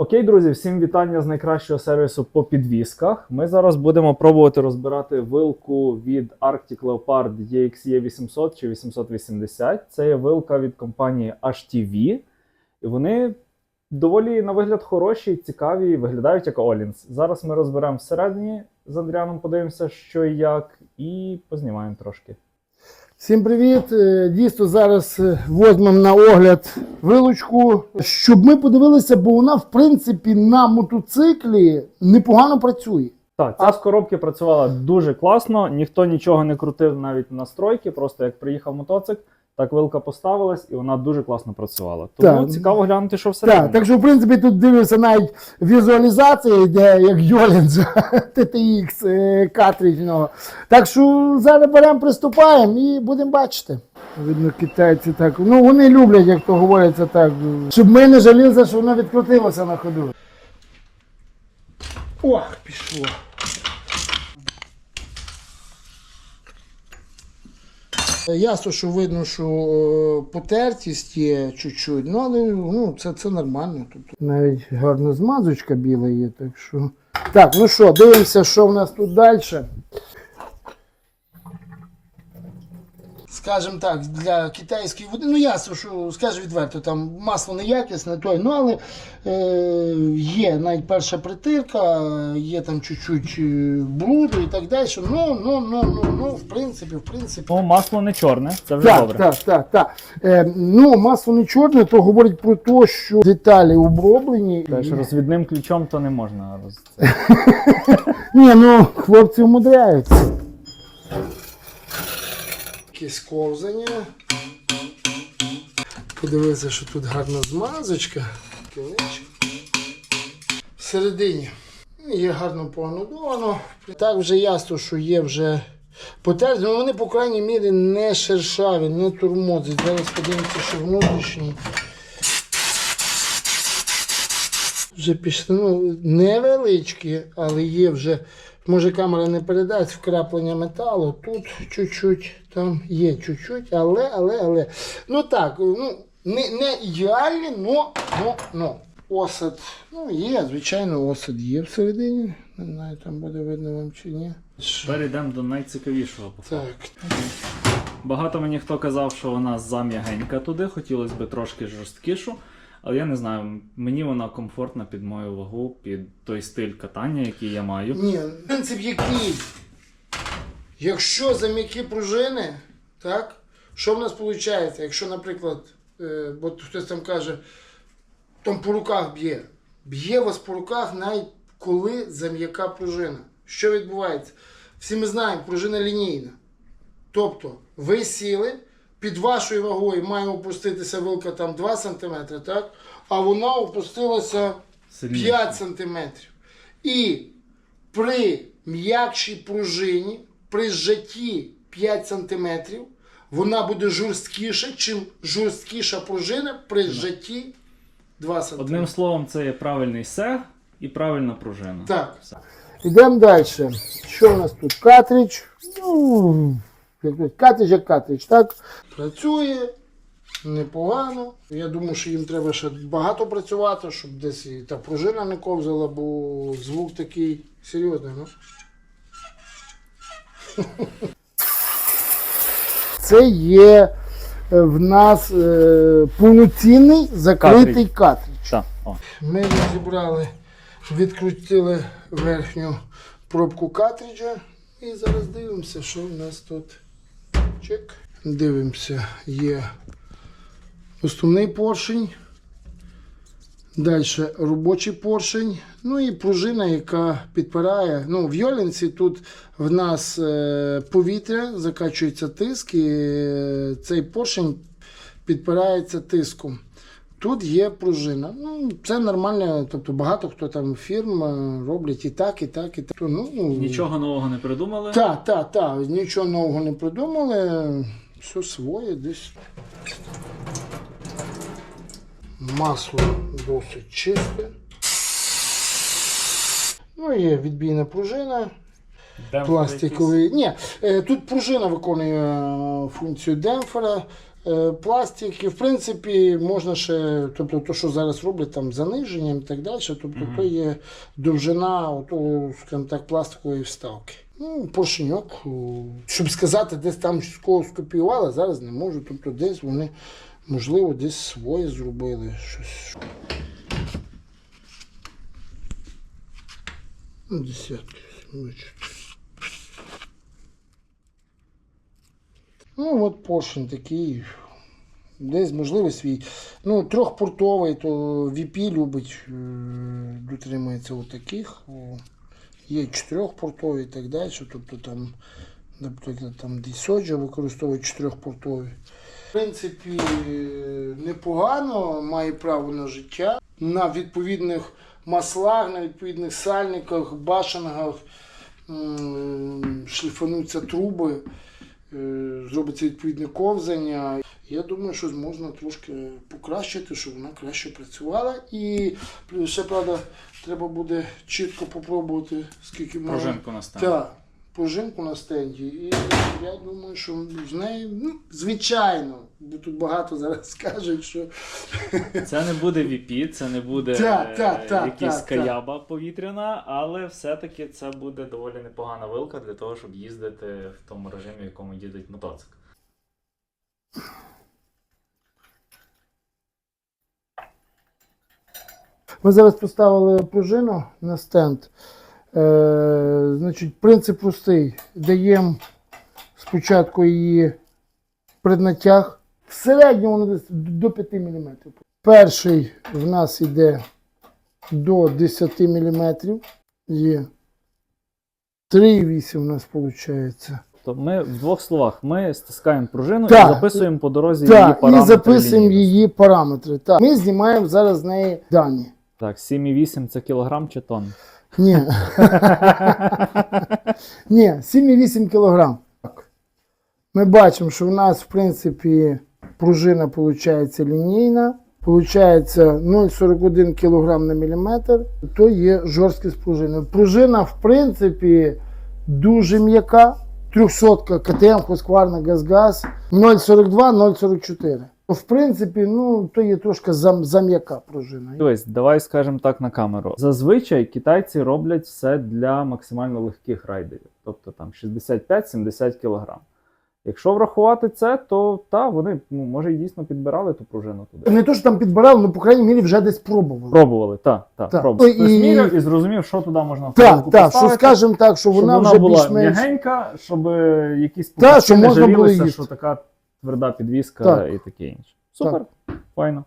окей, друзі, всім вітання з найкращого сервісу по підвісках. Ми зараз будемо пробувати розбирати вилку від Arctic Leopard EXE 800 чи 880. Це є вилка від компанії HTV. І вони доволі на вигляд хороші, цікаві, виглядають як Олінс. Зараз ми розберемо всередині з Андріаном, подивимося, що і як, і познімаємо трошки. Всім привіт! Е, Дійсно, зараз е, возьмемо на огляд вилучку, щоб ми подивилися, бо вона, в принципі, на мотоциклі непогано працює. Так, ця з коробки працювала дуже класно, ніхто нічого не крутив навіть на настройки, просто як приїхав мотоцикл, так вилка поставилась і вона дуже класно працювала. Тому Так. цікаво глянути, що всередині. Так, так що, в принципі, тут дивився навіть візуалізація, йде як Йолінз TTX е, картриджного. Так що зараз беремо, приступаємо і будемо бачити. Видно, китайці так. Ну, вони люблять, як то говориться, так. Щоб ми не жалілися, що воно відкрутилося на ходу. Ох, пішло. Ясно, що видно, що е, потертість є чуть-чуть, ну але ну, це, це нормально. Тут навіть гарна змазочка біла є, так що. Так, ну що, дивимося, що в нас тут далі. Скажімо так, для китайської води, ну ясно, що скажу відверто, там масло неякісне, той, ну але е, є навіть перша притирка, є там чуть-чуть е, бруду і так далі. Ну, ну, ну, ну, ну, в принципі, в принципі. Ну, масло не чорне, це вже Так, добре. так, так, так. Е, ну, масло не чорне, то говорить про те, що деталі оброблені. Теж розвідним ключом то не можна роз... Ні, ну хлопці умудряються. Якесь ковзання. Подивися, що тут гарна змазочка. Кілечко. Всередині є гарно поанудовано. Так вже ясно, що є вже потерті, але вони, по крайній мірі, не шершаві, не турмозять. Зараз подивимося, що внутрішній. Вже пішли, ну, невеличкі, але є вже, може камера не передасть вкраплення металу. Тут чуть-чуть, там є чуть-чуть, але, але, але. Ну так, ну, не, не ідеальні, но, но, но. Осад, ну є, звичайно, осад є всередині. Не знаю, там буде видно вам чи ні. Перейдемо до найцікавішого. Так, Багато мені хто казав, що вона зам'ягенька туди, хотілося б трошки жорсткішу. Але я не знаю, мені вона комфортна під мою вагу, під той стиль катання, який я маю. Ні, принцип який? Якщо за м'які пружини, так, що в нас виходить? Якщо, наприклад, е, бо хтось там каже, там по руках б'є. Б'є вас по руках навіть коли за м'яка пружина. Що відбувається? Всі ми знаємо, пружина лінійна. Тобто ви сіли, під вашою вагою має опуститися вилка там 2 см, так? а вона опустилася 5 см. І при м'якшій пружині, при зжатті 5 см, вона буде жорсткіша, чим жорсткіша пружина при зжатті 2 см. Одним словом, це є правильний сег і правильна пружина. Так. Все. Йдемо далі. Що у нас тут? Картридж. Ну, картридж як картридж, так? Працює непогано. Я думаю, що їм треба ще багато працювати, щоб десь і та пружина не ковзала, бо звук такий серйозний. Ну. Це є е, в нас е, повноцінний закритий картридж. Ми розібрали, відкрутили верхню пробку картриджа і зараз дивимося, що в нас тут. Чек. Дивимося, є основний поршень. Далі робочий поршень. Ну і пружина, яка підпирає. Ну, в Йолінці тут в нас е, повітря, закачується тиск, і е, цей поршень підпирається тиском. Тут є пружина. Ну, це нормально, тобто багато хто там фірм е, роблять і так, і так, і так. То, Ну, Нічого нового не придумали. Так, так, так. Нічого нового не придумали. Все своє десь. Масло досить чисте. Ну, є відбійна пружина. Демпфер Пластиковий. Ні, е, тут пружина виконує е, функцію демпфера. Е, Пластик, і в принципі можна ще, тобто то, що зараз роблять там заниженням і так далі, тобто Мгм. то є довжина ото, скажімо так, пластикової вставки. Ну, поршеньок, щоб сказати, десь там когось скопіювали, зараз не можу. Тобто десь вони, можливо, десь своє зробили щось. Ну, Десятки. бачите. Ну, от поршень такий. Десь, можливо, свій. Ну, трьохпортовий, то VP любить, е, дотримується отаких. О, Є чотирьохпортові і так далі. Тобто там, наприклад, там десь Соджа використовує чотирьохпортові. В принципі, непогано, має право на життя. На відповідних маслах, на відповідних сальниках, башенгах шліфануться труби, зробиться відповідне ковзання. Я думаю, що можна трошки покращити, щоб вона краще працювала. І ще, правда, треба буде чітко попробувати, скільки можна. Пружинку настане. Так, пружинку на стенді. І я думаю, що з нею, ну, звичайно, бо тут багато зараз скажуть, що Це не буде VP, це не буде Та, е, та, та, якась та, та. каяба повітряна, але все-таки це буде доволі непогана вилка для того, щоб їздити в тому режимі, в якому їздить мотоцикл. Ми зараз поставили пружину на стенд. Е, значить, принцип простий. Даємо спочатку її преднатяг. В середньому десь до 5 мм. Перший в нас йде до 10 мм. Є 3,8 у нас виходить. То ми в двох словах ми стискаємо пружину Так. і записуємо по дорозі її Так, і записуємо лінії. її параметри. Так. Ми знімаємо зараз з неї дані. Так, 7,8 це кілограм чи тонн? Ні. Ні, 7,8 кг. Ми бачимо, що у нас, в принципі, пружина виходить лінійна. Получається 0,41 кг на міліметр, то є жорсткість пружини. Пружина, в принципі, дуже м'яка. 300 КТМ, Husqvarna газ-газ 0,42-0,44. В принципі, ну, то є трошки зам, зам'яка пружина. Дивись, давай скажемо так на камеру. Зазвичай китайці роблять все для максимально легких райдерів, тобто там 65-70 кг. Якщо врахувати це, то та вони ну, може і дійсно підбирали ту пружину туди. Не то, що там підбирали, ну, по крайній мірі, вже десь пробували. Пробували, так, так, Так. пробували. І- міряв і зрозумів, що туди можна Так, так, що скажемо так, що вона, вона вже була більш-менш. м'ягенька, щоб е, якісь щоб не можна було їсти. що така тверда підвіска Так. і таке інше. Супер, файно.